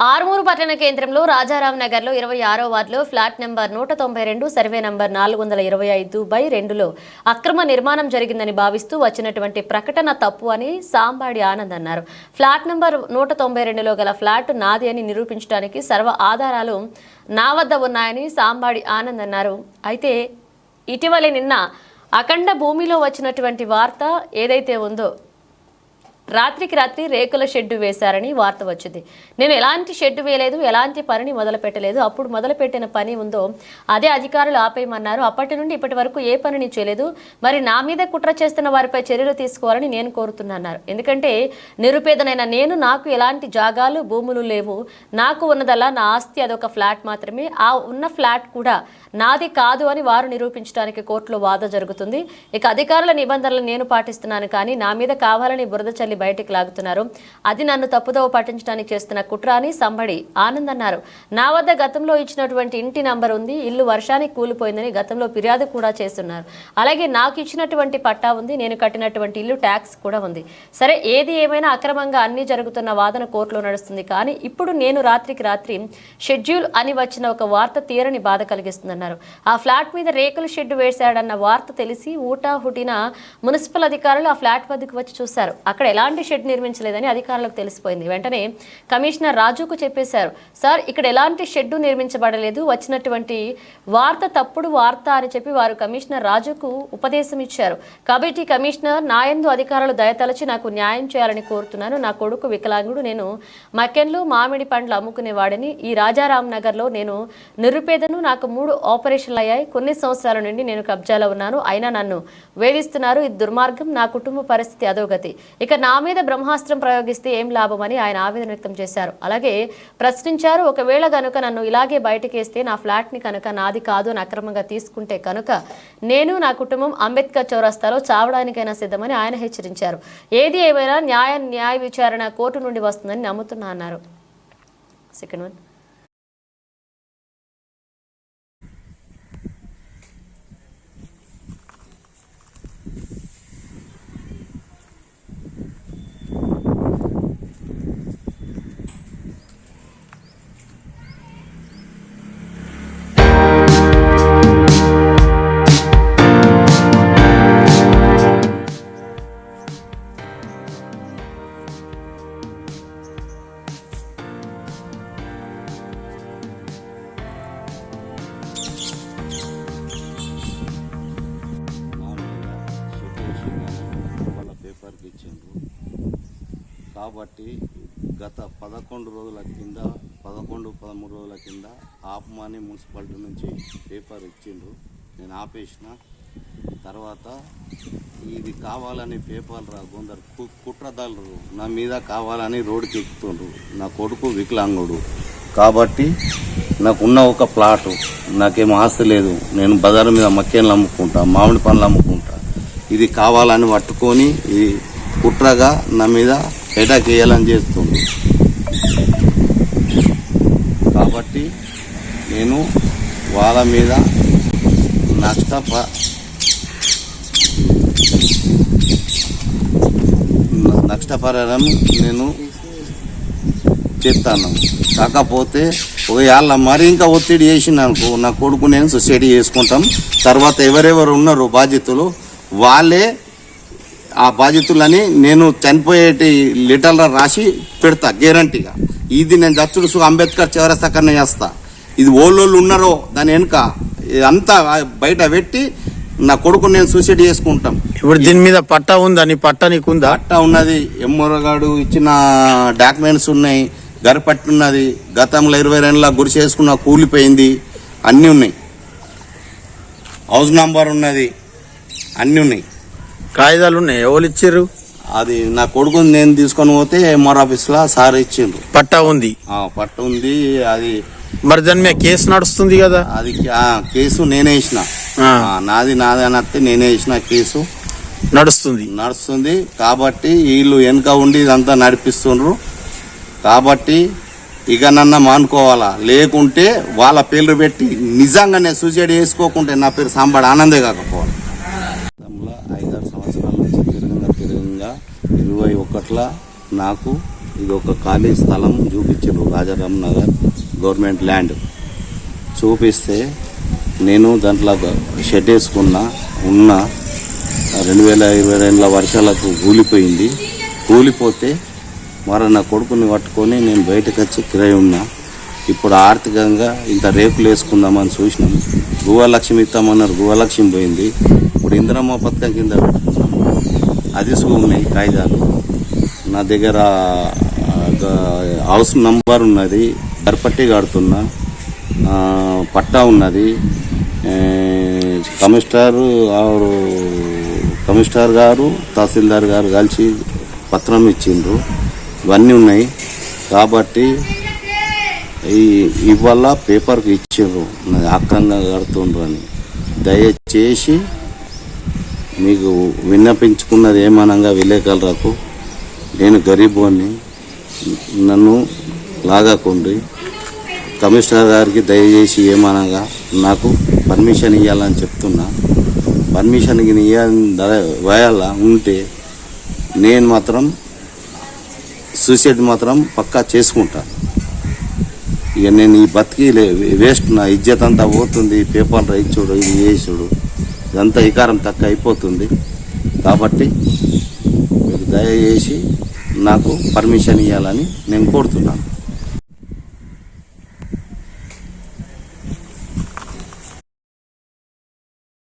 ఆరుమూరు పట్టణ కేంద్రంలో రాజారాం నగర్లో ఇరవై ఆరో వార్డులో ఫ్లాట్ నెంబర్ నూట తొంభై రెండు సర్వే నంబర్ నాలుగు వందల ఇరవై ఐదు బై రెండులో అక్రమ నిర్మాణం జరిగిందని భావిస్తూ వచ్చినటువంటి ప్రకటన తప్పు అని సాంబాడి ఆనంద్ అన్నారు. ఫ్లాట్ నెంబర్ నూట తొంభై రెండులో గల ఫ్లాట్ నాది అని నిరూపించడానికి సర్వ ఆధారాలు నా వద్ద ఉన్నాయని సాంబాడి ఆనంద్ అన్నారు. అయితే ఇటీవలే నిన్న అఖండ భూమిలో వచ్చినటువంటి వార్త ఏదైతే ఉందో రాత్రికి రాత్రి రేకుల షెడ్డు వేశారని వార్త వచ్చింది. నేను ఎలాంటి షెడ్డు వేయలేదు ఎలాంటి పనిని మొదలు పెట్టలేదు అప్పుడు మొదలుపెట్టిన పని ఉందో అదే అధికారులు ఆపేయమన్నారు. అప్పటి నుండి ఇప్పటి వరకు ఏ పనిని చేయలేదు. మరి నా మీద కుట్ర చేస్తున్న వారిపై చర్యలు తీసుకోవాలని నేను కోరుతున్నాను. ఎందుకంటే నిరుపేదనైన నేను నాకు ఎలాంటి జాగాలు భూములు లేవు. నాకు ఉన్నదల్లా నా ఆస్తి అదొక ఫ్లాట్ మాత్రమే. ఆ ఉన్న ఫ్లాట్ కూడా నాది కాదు అని వారు నిరూపించడానికి కోర్టులో వాద జరుగుతుంది. ఇక అధికారుల నిబంధనలు నేను పాటిస్తున్నాను కానీ నా మీద కావాలని బురద చల్లి బయటికి లాగుతున్నారు. అది నన్ను తప్పుదోవ పట్టించడానికి చేస్తున్న కుట్ర అని సంబడి ఆనంద్ అన్నారు. నా వద్ద గతంలో ఇచ్చినటువంటి ఇంటి నంబర్ ఉంది ఇల్లు వర్షానికి కూలిపోయిందని గతంలో ఫిర్యాదు కూడా చేస్తున్నారు. అలాగే నాకు ఇచ్చినటువంటి పట్టా ఉంది నేను కట్టినటువంటి ఇల్లు ట్యాక్స్ కూడా ఉంది. సరే ఏది ఏమైనా అక్రమంగా అన్ని జరుగుతున్న వాదన కోర్టులో నడుస్తుంది. కానీ ఇప్పుడు నేను రాత్రికి రాత్రి షెడ్యూల్ అని వచ్చిన ఒక వార్త తీరని బాధ కలిగిస్తుందన్నారు. ఆ ఫ్లాట్ మీద రేకుల షెడ్ వేశాడన్న వార్త తెలిసి ఊటా హుటిన మున్సిపల్ అధికారులు ఆ ఫ్లాట్ వద్దకు వచ్చి చూశారు. అక్కడ ఎలాంటి షెడ్ నిర్మించలేదని అధికారులకు తెలిసిపోయింది. వెంటనే కమిషనర్ రాజుకు చెప్పేశారు సార్ ఇక్కడ ఎలాంటి షెడ్డు నిర్మించబడలేదు. వచ్చినటువంటి వార్త తప్పుడు వార్త అని చెప్పి వారు కమిషనర్ రాజుకు ఉపదేశం ఇచ్చారు. కాబట్టి కమిషనర్ నాయందు అధికారులు దయతలచి నాకు న్యాయం చేయాలని కోరుతున్నాను. నా కొడుకు వికలాంగుడు. నేను మకెన్లు మామిడి పండ్లు అమ్ముకునేవాడిని. ఈ రాజారాం నగర్లో నేను నిరుపేదను. నాకు మూడు ఆపరేషన్లు అయ్యాయి. కొన్ని సంవత్సరాల నుండి నేను కబ్జాలో ఉన్నాను. అయినా నన్ను వేధిస్తున్నారు. ఇది దుర్మార్గం. నా కుటుంబ పరిస్థితి అధోగతి. ఇక నా మీద బ్రహ్మాస్త్రం ప్రయోగిస్తే ఏం లాభమని ఆయన ఆవేదన వ్యక్తం చేశారు. అలాగే ప్రశ్నించారు ఒకవేళ కనుక నన్ను ఇలాగే బయటకేస్తే నా ఫ్లాట్ని కనుక నాది కాదు అని అక్రమంగా తీసుకుంటే కనుక నేను నా కుటుంబం అంబేద్కర్ చౌరస్తాలో చావడానికైనా సిద్ధమని ఆయన హెచ్చరించారు. ఏది ఏమైనా న్యాయ న్యాయ విచారణ కోర్టు నుండి వస్తుందని నమ్ముతున్నా అన్నారు. Second one. ఇచ్చిండ్రు కాబట్టి గత పదకొండు రోజుల కింద పదకొండు పదమూడు రోజుల కింద ఆపమని మున్సిపాలిటీ నుంచి పేపర్ ఇచ్చిండ్రు. నేను ఆపేసిన. తర్వాత ఇది కావాలని పేపర్ రా కొందరు కు- నా మీద కావాలని రోడ్డుకి ఎక్కుతుండ్రు. నా కొడుకు వికలాంగుడు. కాబట్టి నాకున్న ఒక ప్లాటు. నాకేం ఆస్తి లేదు. నేను బజారు మీద మక్కేళ్ళు అమ్ముకుంటా మామిడి పండ్లు అమ్ముకుంటా. ఇది కావాలని పట్టుకొని ఇది కుట్రగా నా మీద ఎటాక్ చేయాలని చేస్తుంది. కాబట్టి నేను వాళ్ళ మీద నష్టప నష్టపరిహారం నేను చెప్తాను కాకపోతే ఒకవేళ మరి ఇంకా ఒత్తిడి చేసింది అనుకో నా కొడుకు నేను సొసైటీ చేసుకుంటాం. తర్వాత ఎవరెవరు ఉన్నారో బాధ్యతలు వాళ్ళే ఆ బాధ్యతలని నేను చనిపోయేటి లెటర్లో రాసి పెడతా గ్యారంటీగా ఇది నేను దత్తుడు సు అంబేద్కర్ చివరస్తకన్నా చేస్తా. ఇది ఓళ్ళోళ్ళు ఉన్నారో దాని వెనుక అంతా బయట పెట్టి నా కొడుకు నేను సూసైడ్ చేసుకుంటాం. ఇప్పుడు దీని మీద పట్టా ఉందా? నీ పట్టా నీకుందా? అట్టా ఉన్నది. ఎమ్మరగాడు ఇచ్చిన డాక్యుమెంట్స్ ఉన్నాయి. గరపట్టి ఉన్నది. గతంలో ఇరవై రెండుల గురి చేసుకున్న కూలిపోయింది. అన్నీ ఉన్నాయి. హౌస్ నంబర్ ఉన్నది. అన్నీ ఉన్నాయి. కాగితాలు ఉన్నాయి ఎవరు ఇచ్చారు అది నా కొడుకుని నేను తీసుకొని పోతే ఎంఆర్ ఆఫీస్లో సార్ ఇచ్చిండ్రు. పట్టా ఉంది. ఆ, పట్టు ఉంది. అది మరి దాని మీద కేసు నడుస్తుంది కదా? అది ఆ, కేసు నేనే వేసిన ఆ. ఆ, నాది నాది అని వస్తే నేనే వేసిన కేసు. నడుస్తుంది. నడుస్తుంది. కాబట్టి వీళ్ళు వెనుక ఉండి ఇదంతా నడిపిస్తుండ్రు. కాబట్టి ఇక నన్న మానుకోవాలా? లేకుంటే వాళ్ళ పేర్లు పెట్టి నిజంగానే సూసైడ్ చేసుకోకుంటే నా పేరు సాంబాడు ఆనందే కాకపోవాలి గతంలో ఐదారు సంవత్సరాల నుంచి తిరగంగా తిరగంగా ఇరవై ఒకట్ల నాకు ఇది ఒక ఖాళీ స్థలం చూపించారు రాజారాం నగర్ గవర్నమెంట్ ల్యాండ్. చూపిస్తే నేను దాంట్లో షెడ్ వేసుకున్నా ఉన్న. రెండు వేల ఇరవై రెండుల వర్షాలకు కూలిపోయింది. కూలిపోతే మరి నా కొడుకుని పట్టుకొని నేను బయటకు వచ్చి కిరాయి ఉన్నా. ఇప్పుడు ఆర్థికంగా ఇంత రేపులు వేసుకుందామని చూసినాం. గృహలక్ష్మి ఇస్తామన్నారు గృహలక్ష్మి పోయింది. ఇప్పుడు ఇంద్రమ్మ పథకం కింద పెట్టుకున్నాం. అది ఉన్నాయి కాగితాలు. నా దగ్గర హౌస్ నంబర్ ఉన్నది. కరపట్టి కడుతున్నా. పట్టా ఉన్నది. కమిషనర్ ఆరు కమిషనర్ గారు తహసీల్దార్ గారు కలిసి పత్రం ఇచ్చిండ్రు. ఇవన్నీ ఉన్నాయి. కాబట్టి ఈ ఇవాళ పేపర్కి ఇచ్చిండ్రు. అక్రంగా కడుతుండ్రు అని. దయచేసి మీకు విన్నపించుకున్నది ఏమనగా విలేకరులకు నేను గరీబోని నన్ను లాగకుండి కమిషనర్ గారికి దయచేసి ఏమనగా నాకు పర్మిషన్ ఇవ్వాలని చెప్తున్నా. పర్మిషన్ వేయాలా ఉంటే నేను మాత్రం సూసైడ్ మాత్రం పక్కా చేసుకుంటా. ఇక నేను ఈ బతికి వేస్ట్ నా ఇజ్జత్ అంతా పోతుంది పేపర్ రైచుడు ఇది చేసుడు ఇదంతా ఇకారం తక్కువ అయిపోతుంది. కాబట్టి దయచేసి నాకు పర్మిషన్ ఇవ్వాలని నేను కోరుతున్నాను.